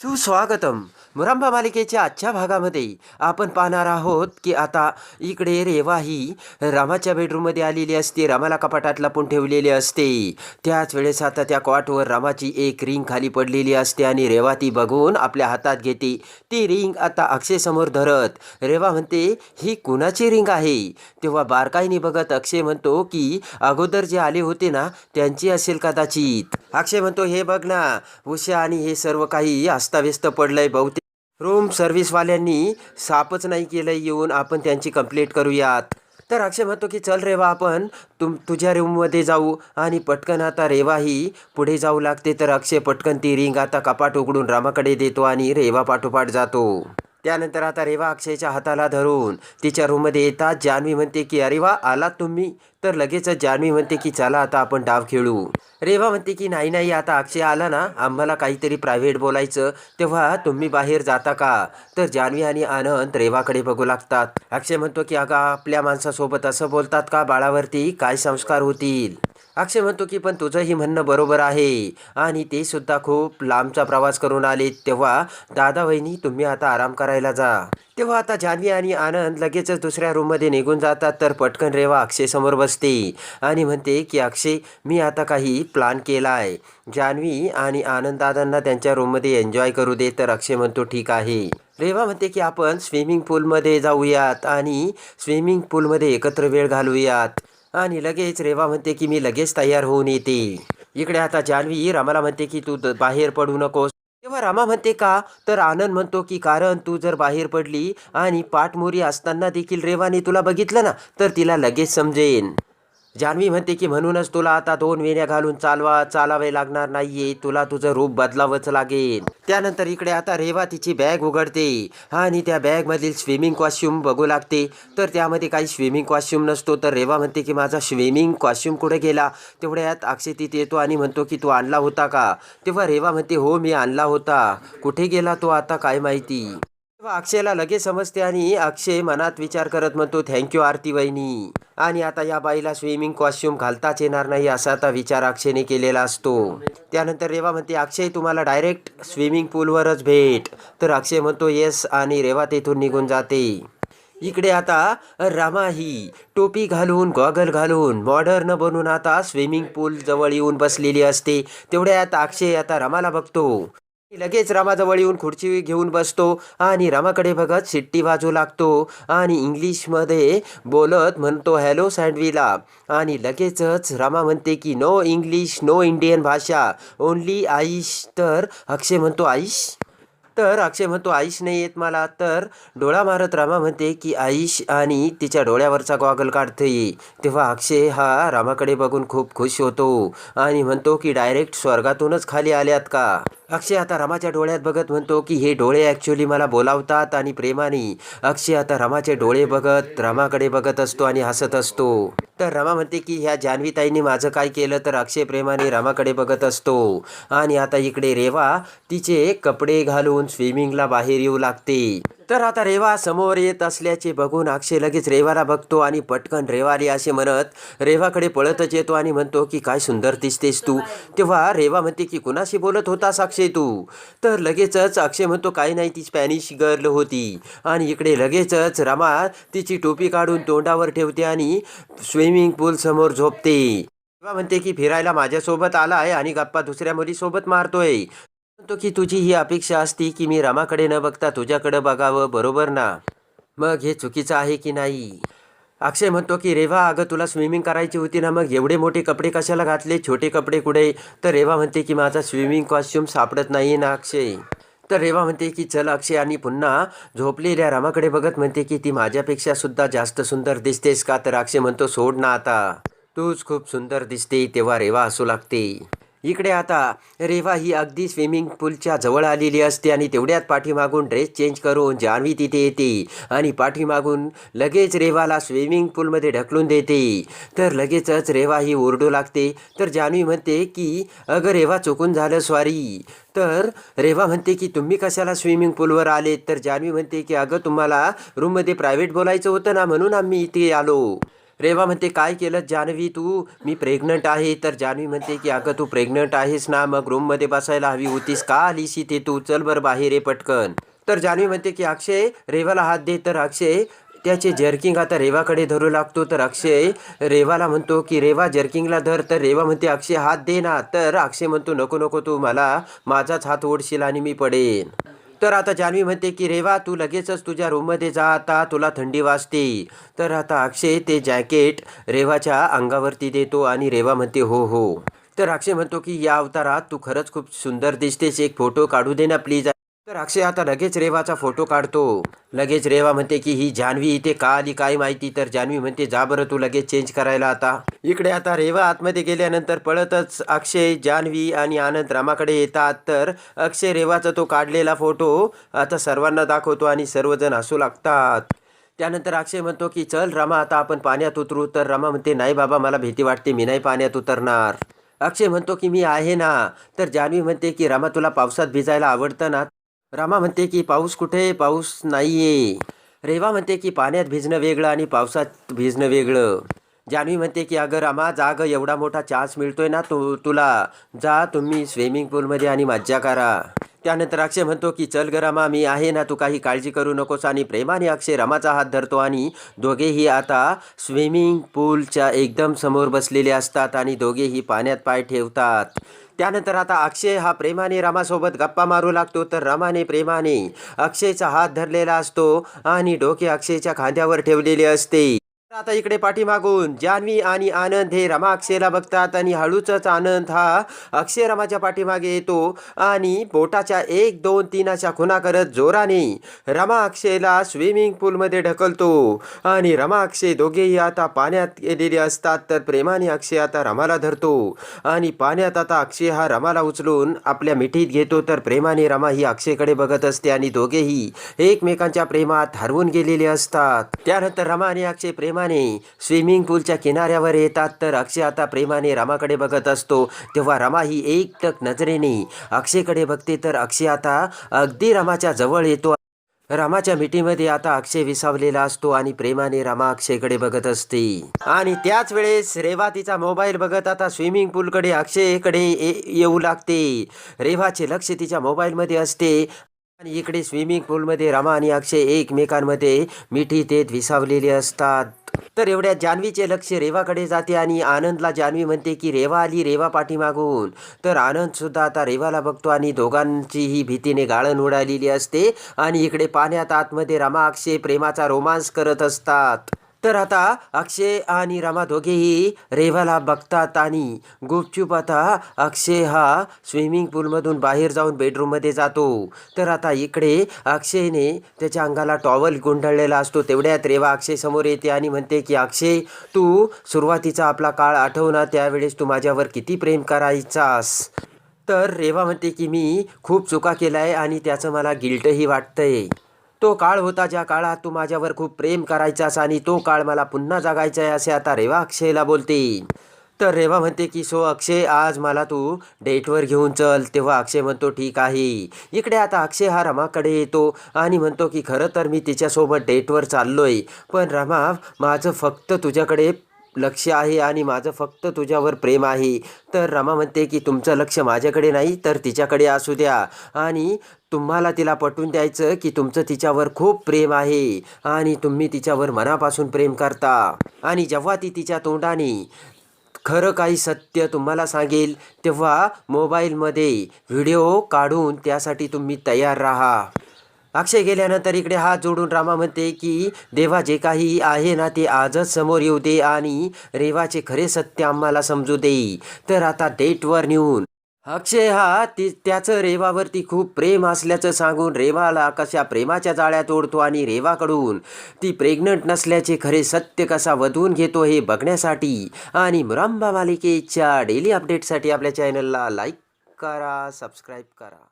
सुस्वागतम. मुरांबा मालिकेच्या आजच्या भागामध्ये आपण पाहणार आहोत की आता इकडे रेवा ही रामाच्या बेडरूममध्ये आलेली असते. रामाला कपाटात लपून ठेवलेली असते. त्याच वेळेस आता त्या कॉटवर रामाची एक रिंग खाली पडलेली असते आणि रेवा ती बघून आपल्या हातात घेते. ती रिंग आता अक्षयसमोर धरत रेवा म्हणते ही कुणाची रिंग आहे? तेव्हा बारकाईने बघत अक्षय म्हणतो की अगोदर जे आले होते ना त्यांची असेल कदाचित. अक्षय म्हणतो हे बघ ना उषा आणि हे सर्व काही अस्ताव्यस्त पडलंय बहुतेक. रूम सर्व्हिसवाल्यांनी सापच नाही केलं येऊन आपण त्यांची कंप्लेंट करूयात. तर अक्षय म्हणतो की चल रेवा आपण तुम तुझ्या रूममध्ये जाऊ आणि पटकन आता रेवा ही पुढे जाऊ लागते. तर अक्षय पटकन ती रिंग आता कपाट उघडून रामाकडे देतो आणि रेवा पाठोपाठ जातो. त्यानंतर आता रेवा अक्षयच्या हाताला धरून तिच्या रूममध्ये येतात. जान्हवी म्हणते की अरे वा आलात तुम्ही? तर लगेचच जान्हवी म्हणते की चला आता आपण डाव खेळू. रेवा म्हणते की नाही नाही आता अक्षय आला ना आम्हाला काहीतरी प्रायव्हेट बोलायचं. तेव्हा तुम्ही बाहेर जाता का? तर जान्हवी आणि आनंद रेवाकडे बघू लागतात. अक्षय म्हणतो की अगं आपल्या माणसासोबत असं बोलतात का? बाळावरती काय संस्कार होतील? अक्षय म्हणतो की पण तुझंही म्हणणं बरोबर आहे. आणि ते सुद्धा खूप लांबचा प्रवास करून आले तेव्हा दादा वहिनी तुम्ही आता आराम करायला जा. तेव्हा आता जान्हवी आणि आनंद लगेचच दुसऱ्या रूममध्ये निघून जातात. तर पटकन रेवा अक्षय समोर बसते आणि म्हणते की अक्षय मी आता काही प्लान केला आहे जान्हवी आणि आनंद दादांना त्यांच्या रूममध्ये एन्जॉय करू दे तर अक्षय म्हणतो ठीक आहे. रेवा म्हणते की आपण स्विमिंग पूलमध्ये जाऊयात आणि स्विमिंग पूलमध्ये एकत्र वेळ घालूयात. आणि लगेच रेवा म्हणते की मी लगेच तयार होऊन येते. इकडे आता जान्हवी रामाला म्हणते की तू बाहेर पडू नकोस. तेव्हा रामा म्हणते का तर आनंद म्हणतो की कारण तू जर बाहेर पडली आणि पाठमोरी असताना देखील रेवाने तुला बघितलं ना तर तिला लगेच समजेन. जान्हवी म्हणते की म्हणूनच तुला आता दोन वेण्या घालून चालवा चालावे लागणार नाहीये. तुला तुझं रूप बदलावंच लागेल. त्यानंतर इकडे आता रेवा तिची बॅग उघडते आणि त्या बॅगमधील स्विमिंग कॉस्ट्युम बघू लागते. तर त्यामध्ये काही स्विमिंग कॉस्ट्युम नसतो. तर रेवा म्हणते की माझा स्विमिंग कॉस्ट्युम कुठे गेला? तेवढ्यात अक्षय तिथे येतो आणि म्हणतो की तू आणला होता का? तेव्हा रेवा म्हणते हो मी आणला होता. कुठे गेला तो आता? काय माहिती? अक्षयला लगेच समजते आणि अक्षय मनात विचार करत म्हणतो थँक्यू आरती वहिनी. आणि आता या बाईला स्विमिंग कॉस्ट्युम घालताच येणार नाही असा आता विचार अक्षयने केलेला असतो. त्यानंतर रेवा म्हणते अक्षय तुम्हाला डायरेक्ट स्विमिंग पूलवरच भेट. तर अक्षय म्हणतो येस आणि रेवा तेथून निघून जाते. इकडे आता रामा ही टोपी घालून गॉगल घालून मॉडर्न बनून आता स्विमिंग पूल जवळ येऊन बसलेली असते. तेवढ्यात अक्षय आता रमाला बघतो. लगेच रामाजवळ येऊन खुर्ची घेऊन बसतो आणि रामाकडे बघत शिट्टी वाजू लागतो आणि इंग्लिशमध्ये बोलत म्हणतो हॅलो सँडवीला. आणि लगेचच रामा म्हणते की नो इंग्लिश नो इंडियन भाषा ओन्ली आईश. तर अक्षय म्हणतो आईश? तर अक्षय म्हणतो आईश नाही येत मला. तर डोळा मारत रामा म्हणते की आईश आणि तिच्या डोळ्यावरचा गॉगल काढते. तेव्हा अक्षय हा रामाकडे बघून खूप खुश होतो आणि म्हणतो की डायरेक्ट स्वर्गातूनच खाली आल्यात का? अक्षय आता रमाच्या डोळ्यात बघत म्हणतो की हे डोळे ॲक्च्युली मला बोलावतात आणि प्रेमाने. अक्षय आता रमाचे डोळे बघत रमाकडे बघत असतो आणि हसत असतो. तर रमा म्हणते की ह्या जान्हवीताईंनी माझं काय केलं तर अक्षय प्रेमाने रामाकडे बघत असतो. आणि आता इकडे रेवा तिचे कपडे घालून स्विमिंगला बाहेर येऊ लागते. तर आता रेवा समोर येत असल्याचे बघून अक्षय लगेच रेवाला बघतो आणि पटकन रेवाली असे म्हणत रेवाकडे पळतच येतो आणि म्हणतो की काय सुंदर दिसतेस तू. तेव्हा रेवा म्हणते की कुणाशी बोलत होतास अक्षय तू? तर लगेचच अक्षय म्हणतो काही नाही ती स्पॅनिश गर्ल होती. आणि इकडे लगेचच रमा तिची टोपी काढून तोंडावर ठेवते आणि स्विमिंग पूल समोर झोपते. रेवा म्हणते की फिरायला माझ्यासोबत आलाय आणि गप्पा दुसऱ्या मुलीसोबत मारतोय. म्हणतो की तुझी ही अपेक्षा असती की मी रमाकडे न बघता तुझ्याकडे बघावं बरोबर ना? मग हे चुकीचं आहे की नाही? अक्षय म्हणतो की रेवा अगं तुला स्विमिंग करायची होती ना मग एवढे मोठे कपडे कशाला घातले? छोटे कपडे कुठे? तर रेवा म्हणते की माझा स्विमिंग कॉस्ट्युम सापडत नाही ना अक्षय. तर रेवा म्हणते की चल अक्षय आणि पुन्हा झोपलेल्या रामाकडे बघत म्हणते की ती माझ्यापेक्षा सुद्धा जास्त सुंदर दिसतेस का? तर अक्षय म्हणतो सोड ना आता. तूच खूप सुंदर दिसते तेव्हा रेवा असू लागते. इकडे आता रेवा ही अगदी स्विमिंग पूलच्या जवळ आलेली असते आणि तेवढ्यात पाठीमागून ड्रेस चेंज करून जान्हवी तिथे येते आणि पाठीमागून लगेच रेवाला स्विमिंग पूलमध्ये ढकलून देते. तर लगेचच रेवा ही ओरडू लागते. तर जान्हवी म्हणते की अगं रेवा चुकून झालं सॉरी तर रेवा म्हणते की तुम्ही कशाला स्विमिंग पूलवर आले तर जान्हवी म्हणते की अगं तुम्हाला रूममध्ये प्रायव्हेट बोलायचं होतं ना म्हणून आम्ही इथे आलो. रेवा म्हणते काय केलं जान्हवी तू? मी प्रेग्नंट आहे. तर जान्हवी म्हणते की अगं तू प्रेग्नंट आहेस ना मग रूममध्ये बसायला हवी होतीस का? आलीस इथे तू. चल बरं बाहेर ये पटकन. तर जान्हवी म्हणते की अक्षय रेवाला हात दे. तर अक्षय त्याचे जर्किंग आता रेवाकडे धरू लागतो. तर अक्षय रेवाला म्हणतो की रेवा जर्किंगला धर. तर रेवा म्हणते अक्षय हात दे ना. तर अक्षय म्हणतो नको नको तू मला माझाच हात ओढशील आणि मी पडेन. तर आता जान्हवी म्हणते की रेवा तू लगेचच तुझ्या रूममध्ये जा आता तुला थंडी वाजते. तर आता अक्षय ते जॅकेट रेवाच्या अंगावरती देतो आणि रेवा म्हणते हो हो. तर अक्षय म्हणतो की या अवतारात तू खरंच खूप सुंदर दिसतेस. एक फोटो काढू दे ना प्लीज. तर अक्षय आता लगेच रेवाचा फोटो काढतो. लगेच रेवा म्हणते की ही जान्हवी इथे का आली काय माहिती? तर जान्हवी म्हणते जा बरं तू लगेच चेंज करायला आता. इकडे आता रेवा आतमध्ये गेल्यानंतर पळतच अक्षय जान्हवी आणि आनंद रामाकडे येतात. तर अक्षय रेवाचा तो काढलेला फोटो आता सर्वांना दाखवतो आणि सर्वजण हसू लागतात. त्यानंतर अक्षय म्हणतो की चल रमा आता आपण पाण्यात उतरू. तर रमा म्हणते नाही बाबा मला भीती वाटते मी नाही पाण्यात उतरणार. अक्षय म्हणतो की मी आहे ना. तर जान्हवी म्हणते की रमा तुला पावसात भिजायला आवडतं ना? रामा म्हणते की पाऊस कुठे? पाऊस नाहीये. रेवा म्हणते की पाण्यात भिजणं वेगळं आणि पावसात भिजणं वेगळं. जान्हवी म्हणते की अगं रामा जाग एवढा मोठा चान्स मिळतोय ना तू तुला. जा तुम्ही स्विमिंग पूलमध्ये आणि मज्जा करा. त्यानंतर अक्षय म्हणतो की चल ग रमा मी आहे ना तू काही काळजी करू नकोस आणि प्रेमाने अक्षय रमाचा हात धरतो आणि दोघेही आता स्विमिंग पूलच्या एकदम समोर बसलेले असतात आणि दोघेही पाण्यात पाय ठेवतात. त्यानंतर आता अक्षय हा प्रेमाने रमासोबत गप्पा मारू लागतो तर रमाने प्रेमाने अक्षयचा हात धरलेला असतो आणि डोके अक्षयच्या खांद्यावर ठेवलेले असते. आता इकडे पाठीमागून जान्हवी आणि आनंद हे रमा अक्षयला बघतात आणि हळूचच आनंद हा अक्षय रमाच्या पाठीमागे येतो आणि बोटाच्या एक दोन तीन अशा खुना करत जोराने रमा अक्षयला स्विमिंग पूलमध्ये ढकलतो. आणि रमा अक्षय दोघेही आता पाण्यात गेलेले असतात तर प्रेमाने अक्षय आता रमाला धरतो. आणि पाण्यात आता अक्षय हा रमाला उचलून आपल्या मिठीत घेतो तर प्रेमाने रमा ही अक्षयकडे बघत असते आणि दोघेही एकमेकांच्या प्रेमात हरवून गेलेले असतात. त्यानंतर रमा आणि अक्षय प्रेमाने स्विमिंग पूलच्या किनाऱ्यावर येतात तर अक्षय आता प्रेमाने रमाकडे बघत असतो. तेव्हा रमा ही एकटक नजरेने अक्षयकडे बघते तर अक्षय आता अगदी रमाच्या जवळ येतो. रामाच्या मिठीमध्ये आता अक्षय विसावलेला असतो आणि प्रेमाने रामा अक्षयकडे बघत असते. आणि त्याच वेळेस रेवा तिचा मोबाईल बघत आता स्विमिंग पूलकडे अक्षयकडे ये- येऊ लागते. रेवाचे लक्ष तिच्या मोबाईलमध्ये असते. आणि इकडे स्विमिंग पूलमध्ये रमा आणि अक्षय एकमेकांमध्ये मिठी तेत विसावलेले असतात. तर एवढ्या जान्हवीचे लक्ष रेवाकडे जाते आणि आनंदला जान्हवी म्हणते की रेवा आली रेवा पाठीमागून. तर आनंद सुद्धा आता रेवाला बघतो आणि दोघांचीही भीतीने गाळण उडालेली असते आणि इकडे पाण्यात आतमध्ये रमा अक्षय प्रेमाचा रोमांस करत असतात. तर आता अक्षय आणि रमा दोघेही रेवाला बघतात आणि गुपचूप आता अक्षय हा स्विमिंग पूलमधून बाहेर जाऊन बेडरूममध्ये जातो. तर आता इकडे अक्षयने त्याच्या अंगाला टॉवल गुंडाळलेला असतो. तेवढ्यात रेवा अक्षय समोर येते आणि म्हणते की अक्षय तू सुरुवातीचा आपला काळ आठव ना त्यावेळेस तू माझ्यावर किती प्रेम करायचास? तर रेवा म्हणते की मी खूप चुका केला आहे आणि त्याचं मला गिल्टही वाटतंय. तो काळ होता ज्या काळात तू माझ्यावर खूप प्रेम करायचास आणि तो काळ मला पुन्हा जगायचा आहे असे आता रेवा अक्षयला बोलते तर रेवा म्हणते की सो अक्षय आज मला तू डेटवर घेऊन चल. तेव्हा अक्षय म्हणतो ठीक आहे. इकडे आता अक्षय हा रमाकडे येतो आणि म्हणतो की खरं तर मी तिच्यासोबत डेटवर चाललो आहे पण रमा माझं फक्त तुझ्याकडे लक्ष आहे आणि माझं फक्त तुझ्यावर प्रेम आहे. तर रमा म्हणते की तुमचं लक्ष माझ्याकडे नाही तर तिच्याकडे असू द्या. आणि तुम्हाला तिला पटवून द्यायचं की तुमचं तिच्यावर खूप प्रेम आहे. आणि तुम्ही तिच्यावर मनापासून प्रेम करता. आणि जेव्हा ती तिच्या तोंडाने खरं काही सत्य तुम्हाला सांगेल तेव्हा मोबाईलमध्ये व्हिडिओ काढून त्यासाठी तुम्ही तयार राहा. अक्षय गेल्यानंतर इकडे हात जोडून रामा म्हणते की देवा जे काही आहे ना ते आजच समोर येऊ दे आणि रेवाचे खरे सत्य आम्हाला समजू दे. तर आता डेटवर नेऊन. अक्षय हा ती त्याचं रेवावरती खूप प्रेम असल्याचं सांगून रेवाला कशा प्रेमाच्या जाळ्यात ओढतो आणि रेवाकडून ती प्रेग्नंट नसल्याचे खरे सत्य कसा वधवून घेतो हे बघण्यासाठी आणि मुरांबा मालिकेच्या डेली अपडेटसाठी आपल्या चॅनलला लाईक करा सबस्क्राईब करा.